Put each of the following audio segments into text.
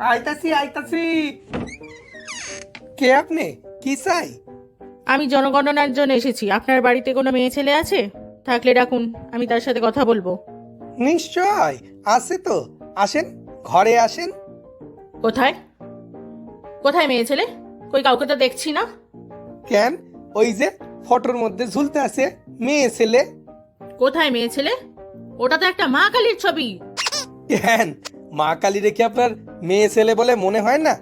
আইতাছি আইতাছি। কে আপনি? কি চাই? আমি জনগণনার জন্য এসেছি। আপনার বাড়িতে কোনো মেয়ে ছেলে আছে? থাকলে ডাকুন আমি তার সাথে কথা বলব। নিশ্চয় আছে তো। আসেন ঘরে আসেন। কোথায়? কোথায় মেয়ে ছেলে? কই কাউকে তো দেখছি না। কেন? ওই যে ফটোর মধ্যে ঝুলতে আছে মেয়ে ছেলে। কোথায় মেয়ে ছেলে? ওটা তো একটা মা কালীর ছবি। কেন? মা কালী রেখে আপনার মেয়ে ছেলে বলে মনে হয় না?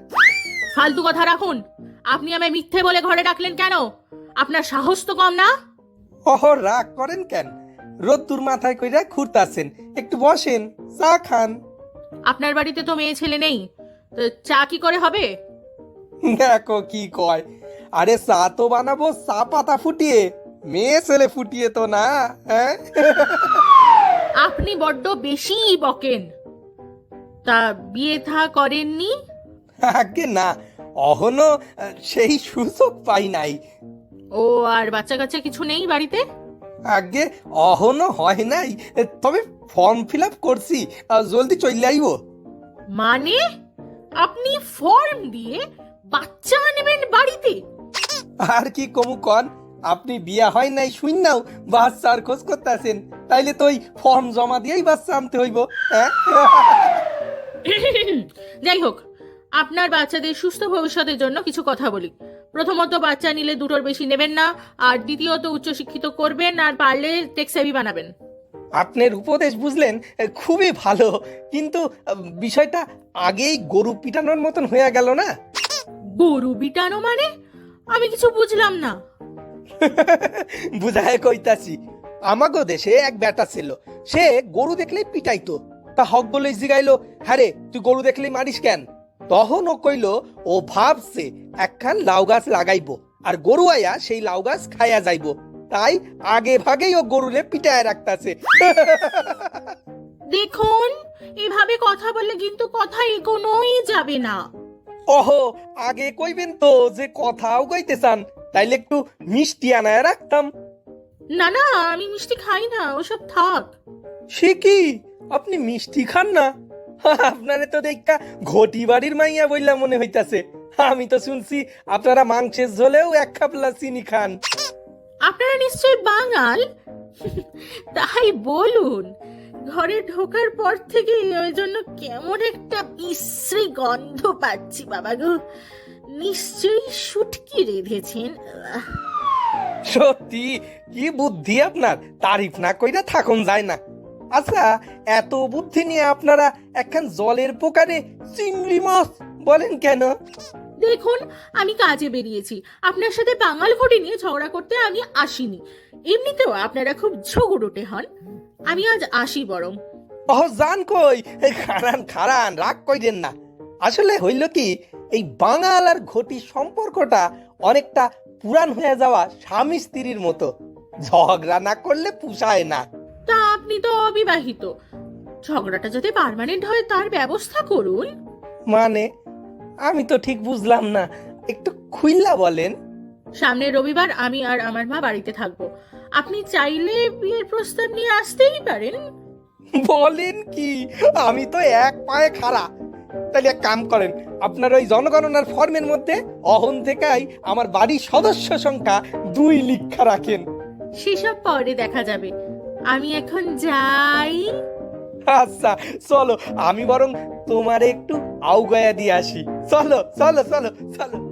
ফালতু কথা রাখুন। আপনি আমায় মিথ্যে বলে ঘরে ডাকলেন কেন? আপনার সাহস তো কম না? ওহ রাগ করেন কেন? রোদ্দুর মাথায় কইরা ঘুরতাছেন একটু বসেন চা খান। আপনার বাড়িতে তো মেয়ে ছেলে নেই। তো চা কি করে হবে? দেখো কি কয়। আরে চা তো বানাবো চা পাতা ফুটিয়ে। মেয়ে ছেলে ফুটিয়ে তো না হ্যাঁ? আপনি বড্ড বেশি বকেন। তা বিয়ে থা করেননি? আগে না অহনো সেই সুযোগ পাই নাই। ও আর বাচ্চা কাচ্চা কিছু নেই বাড়িতে? আগে অহনো হয় নাই তবে ফর্ম ফিল আপ করছি জলদি চলে আইব। মানে? আপনি ফর্ম দিয়ে বাচ্চা নেবেন বাড়িতে? আর কি কমু কন আপনি বিয়া হয় নাই শুননাও বাচ্চার খোঁজ করতেছেন তাইলে তো ওই ফর্ম জমা দিয়েই বাচ্চা আনতে হইব হ্যাঁ? যাই হোক আপনার বাচ্চাদের সুস্থ ভবিষ্যতের জন্য কিছু কথা বলি। প্রথমত বাচ্চা নিলে দুটোর বেশি নেবেন না আর দ্বিতীয়ত উচ্চশিক্ষিত করবেন আর পারলে টেক্সাবি বানাবেন। আপনার উপদেশ বুঝলেন খুবই ভালো কিন্তু বিষয়টা আগেই গরু পিটানোর মতন হয়ে গেল না? গরু পিটানো মানে? আমি কিছু বুঝলাম না। বুঝায় কইতাছি আমাগো দেশে এক বেটা ছিল সে গরু দেখলেই পিটাইতো। তা হক বলে জিগাইলো হ্যাঁ রে তুই গরু দেখলেই মারিস কেন? তখন ও কইলো ও ভাবছে একখান লাউ গাছ লাগাইবো আর গরু আয়া সেই লাউ গাছ খাইয়া যাইবো। তাই আগে ভাগেই ও গরুরে পিটায় রাখতাছে। দেখুন এভাবে কথা বললে কিন্তু কথা এগোনোই যাবে না। ওহো আগে কইবেন তো যে কথাও কইতে চান তাইলে একটু মিষ্টি আনায় রাখতাম। না না আমি মিষ্টি খাই না ওসব থাক। সে কি? আপনি মিষ্টি খান না? আপনারে তো দেখা ঘটি বাড়ির মাইয়া বইলা মনে হইতাছে। আমি তো শুনছি আপনারা মাংসের ঝোলেও এক খাপলা চিনি খান। আপনারা নিশ্চয়ই বাঙাল? তাই বলুন ঘরে ঢোকার পর থেকে ওই জন্য কেমন একটা বিশ্রী গন্ধ পাচ্ছি বাবা গো। নিশ্চয়ই শুটকি রেঁধেছেন। সত্যি কি বুদ্ধি আপনার? তারিফ না কইরা থাকুন যায় না। আচ্ছা এত বুদ্ধি নিয়ে আপনারা একখান জলের পোকারে চিংড়ি মাছ বলেন কেন? দেখুন আমি কাজে বেরিয়েছি। আপনার সাথে বাঙাল ঘটি নিয়ে ঝগড়া করতে আমি আসিনি। এমনিতেও আপনারা খুব ঝগড়টে হন। আমি আজ আসি বরং। অহ জান কই। খারান খারান রাগ কইরেন না। আসলে হইল কি এই বাঙাল আর ঘটি সম্পর্কটা অনেকটা পুরান হয়ে যাওয়া স্বামী স্ত্রীর মতো। ঝগড়া না করলে পুষায় না। তা আপনি তো অবিবাহিত। ঝগড়াটা যাতে পার্মানেন্ট হয় তার ব্যবস্থা করুন। মানে? আমি তো ঠিক বুঝলাম না। একটু খুইল্লা বলেন। সামনের রবিবার আমি আর আমার মা বাড়িতে থাকব। আপনি চাইলে বিয়ের প্রস্তাব নিয়ে আসতেই পারেন। বলেন কি? আমি তো এক পায়ে খাড়া। তাহলে এক কাম করেন আপনার ওই জনগণনার ফর্মের মধ্যে অহন থেকেই আমার বাড়ির সদস্য সংখ্যা দুই লিখা রাখেন। সেসব পরে দেখা যাবে। আমি এখন যাই। আচ্ছা চলো, আমি বরং তোমারে একটু আউগায়া দিয়ে আসি। চলো চলো চলো চলো।